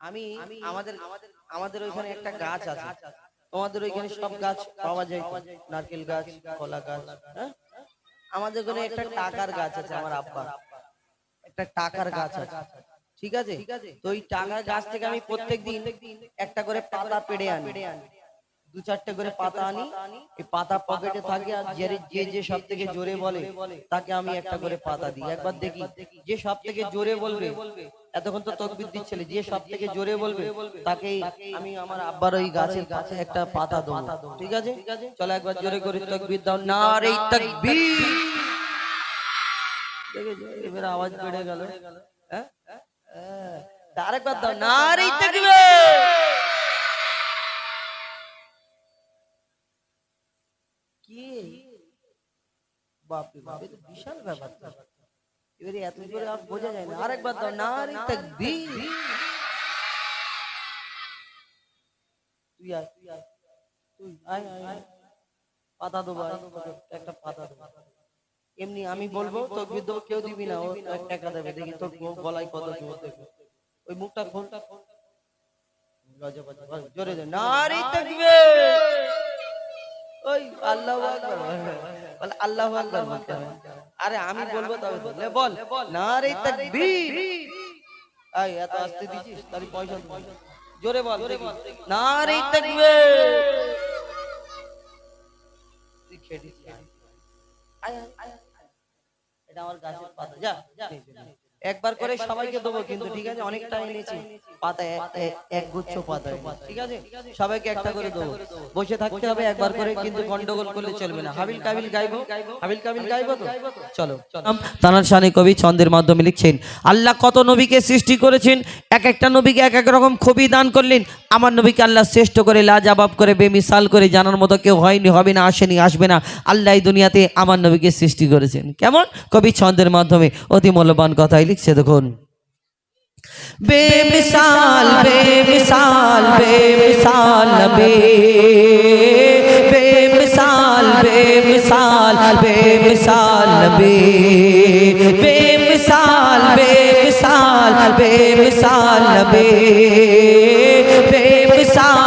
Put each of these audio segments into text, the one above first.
আমি আমাদের আমাদের ওইখানে একটা গাছ আছে। তোমাদের ওইখানে সব গাছ পাওয়া যায় নারকেল গাছ কলা গাছ হ্যাঁ? আমাদের ওখানে একটা টাকার গাছ আছে আমার আব্বা একটা টাকার গাছ আছে। ঠিক আছে? তো ওই টাকার গাছ থেকে আমি প্রত্যেকদিন একটা করে পাতা পেড়ে আনি। দু চারটে করে পাতা আনি এই পাতা পকেটে থাকে আর যে যে সব থেকে জোরে বলে তাকে আমি একটা করে পাতা দিই। একবার দেখি যে সব থেকে জোরে বলবে এতক্ষণ তো তকবির দিচ্ছিলে যে সব থেকে জোরে বলবে তাকে আমি আমার আব্বার ওই গাছের গাছে একটা পাতা দেবো। ঠিক আছে? চলো একবার জোরে করে তকবির দাও। না রে তকবির এবার আওয়াজ বেড়ে গেল। হ্যাঁ? হ্যাঁ। আরেকবার দাও। না রে তকবির কি? বাপরে বাপ বিশাল ব্যাপার। এবারে এত জোরে আর বোঝা যায় না। আরেকবার দাও না রে তাকবীর। তুই আয় তুই আয়। তুই আয় আয়। পাতা দেবো একটা পাতা দেবো এমনি আমি বলব তোকে দেবো কেউ দিবি না। ও টাকা দেবে। দেখি তোর গলায় কত জোর দেবে। ওই মুখটা খোলটা খোল। লজ্জা পাচ্ছে জোরে জোরে না রে তাকবীর! ওই আল্লাহু বল, আল্লাহু আকবার আরে, আমি বলব তবে বল। নারে তাকবীর। আই এত আস্তে জোরে আয়। এটা আমার গাছের পাতা। যা। একবার করে সবাইকে দেবো কিন্তু ঠিক আছে অনেকটা এনেছি পাতা এ- এ- এক গুচ্ছ পাতা ঠিক আছে? সবাইকে একটা করে দেবো। বসে থাকতে হবে একবার করে কিন্তু গন্ডগোল করলে চলবে না। হাবিল কাবিল গাইবো? হাবিল কাবিল গাইবো তো? চলো। তানার শানে কবি ছন্দের মাধ্যমে লিখছেন আল্লাহ কত নবীকে সৃষ্টি করেছেন? এক একটা নবীকে এক এক রকম খুবই দান করলেন। আমার নবীকে আল্লাহ শ্রেষ্ঠ করে লাজাবাব করে বেমিসাল করে জানার মতো কেউ হয়নি হবে না আসেনি আসবে না। আল্লাহ এই দুনিয়াতে আমার নবীকে সৃষ্টি করেছেন। কেমন? কবি ছন্দের মাধ্যমে অতি মূল্যবান কথাই লিখছে দেখুন। বেমিসাল বেমিসাল বেমিসাল বে বেমিসাল বেমিসাল বেমিসাল বে বেমিসাল বেমিসাল বেমিসাল বে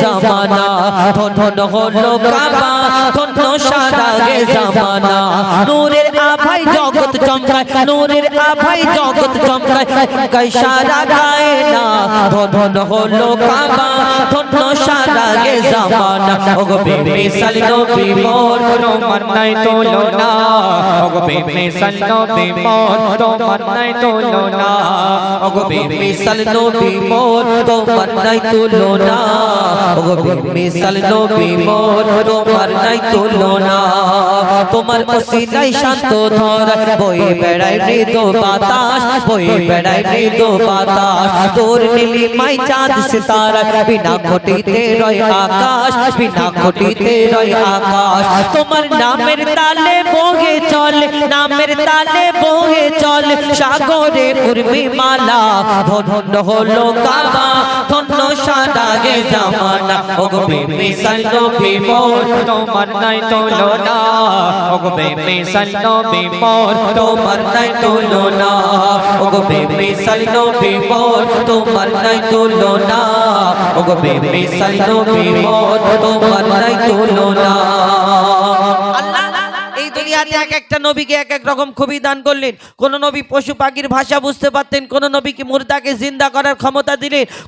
জামানা। ধন হলো কাবা ধন সারা গে জামানা। নূরের আভাই জগৎ চমকায় নূরের আভাই জগৎ চমকায় সারা গায় না ধন হলো কাবা ধন সারা গে জামানা। ওগো বেবি সালিনো বিমোর তোমার নাই তোলো না। ওগো বেবি সালিনো বিমোর তোমার নাই তোলো না। ওগো বেবি সালিনো বিমোর তোমার নাই তোলো না। ওগো বেবি সালিনো বিমোর তোমার নাই তোলো না। তোমার অসিলাই শান্ত ধর বই বেড়াই মৃদ বাতাস বই বেড়াই মৃদ বাতাস। তোর নীলি মাই চাঁদ সিতারা, বিনা ঘটিতে রয় আকাশ, বিনা ঘটিতে রয় আকাশ। তোমার নামের তালে বহে চল, নামের তালে বহে চল, সাগরে উর্মি মালা। ধন্য হলো কাবা, ধন্য সাদা গে জামানা। ওগো বেবি সাল্লো বিমোর তোমার নাই তোলো না ওগো বেবি সাল্লো বিমোর তোমার নাই তোলো না ওগো বেবি সাল্লো বিমোর তোমার নাই তোলো না ওগো বেবি তোমার নাই খুবই দান করলেন। কোন নবী পশু পাখির ভাষা বুঝতে পারতেন, কোন জিন্দা করার ক্ষমতা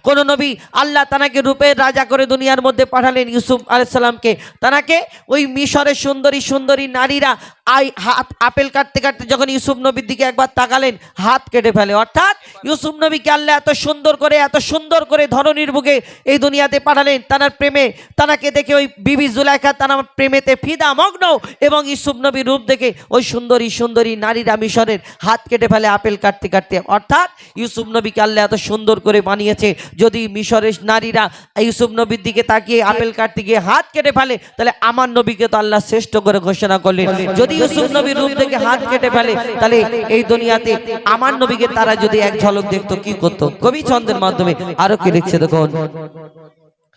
কোন নবী আল্লাহ তানাকে রূপের রাজা করে দুনিয়ার মধ্যে পাঠালেন ইউসুফ আলাইসাল্লামকে তানাকে ওই মিশরের সুন্দরী সুন্দরী নারীরা আই হাত আপেল কাটতে কাটতে যখন ইউসুফ নবীর দিকে একবার তাকালেন হাত কেটে ফেলে। অর্থাৎ ইউসুফ নবীকে আল্লাহ এত সুন্দর করে এত সুন্দর করে ধরনীর বুকে এই দুনিয়াতে পাঠালেন। তানার প্রেমে তানাকে দেখে ওই বিবি জুলাইখা তানার প্রেমেতে ফিদা মগ্ন এবং ইউসুফ নবীর রূপ দেখে ওই সুন্দরী সুন্দরী নারীরা মিশরের হাত কেটে ফেলে আপেল কাটতে কাটতে। অর্থাৎ ইউসুফ নবীকে আল্লাহ এত সুন্দর করে বানিয়েছে যদি মিশরের নারীরা ইউসুফ নবীর দিকে তাকিয়ে আপেল কাটতে গিয়ে হাত কেটে ফেলে তাহলে আমার নবীকে তো আল্লাহ শ্রেষ্ঠ করে ঘোষণা করলেন। যদি ইউসুফ নবীর রূপ থেকে হাত কেটে ফেলে, তাহলে এই দুনিয়াতে আমার নবীকে তারা যদি এক ঝলক দেখতো, কি করতো? কবি ছন্দের মাধ্যমে আরও কি লিখছে দেখুন?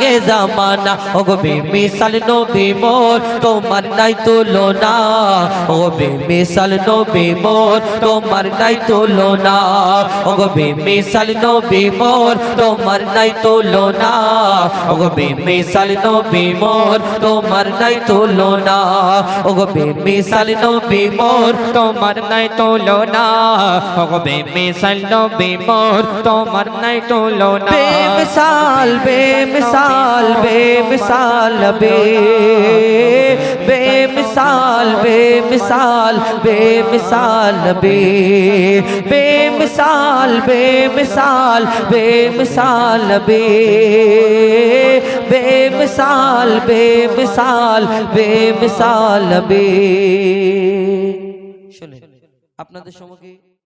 গে জামানা ও গো মিসাল নবী মোর তোমার নাই তুলনা ও গো মিসাল নবী মোর তোমার নাই তুলনা ও গো মিসাল নবী মোর তোমার নাই তুলনা ও গো মিসাল নবী মোর তোমার নাই তুলনা ও গো মিসাল নবী মোর তোমার নাই তুলনা ও গো মিসাল নবী মোর তোমার নাই তুলনা বেমিসাল বেমিসাল বেমিসাল বে বেমিসাল বেমিসাল বেমিসাল বে বেমিসাল বেমিসাল বেমিসাল বে বেমিসাল বেমিসাল বেমিসাল বে শুনে আপনাদের সম্মুখে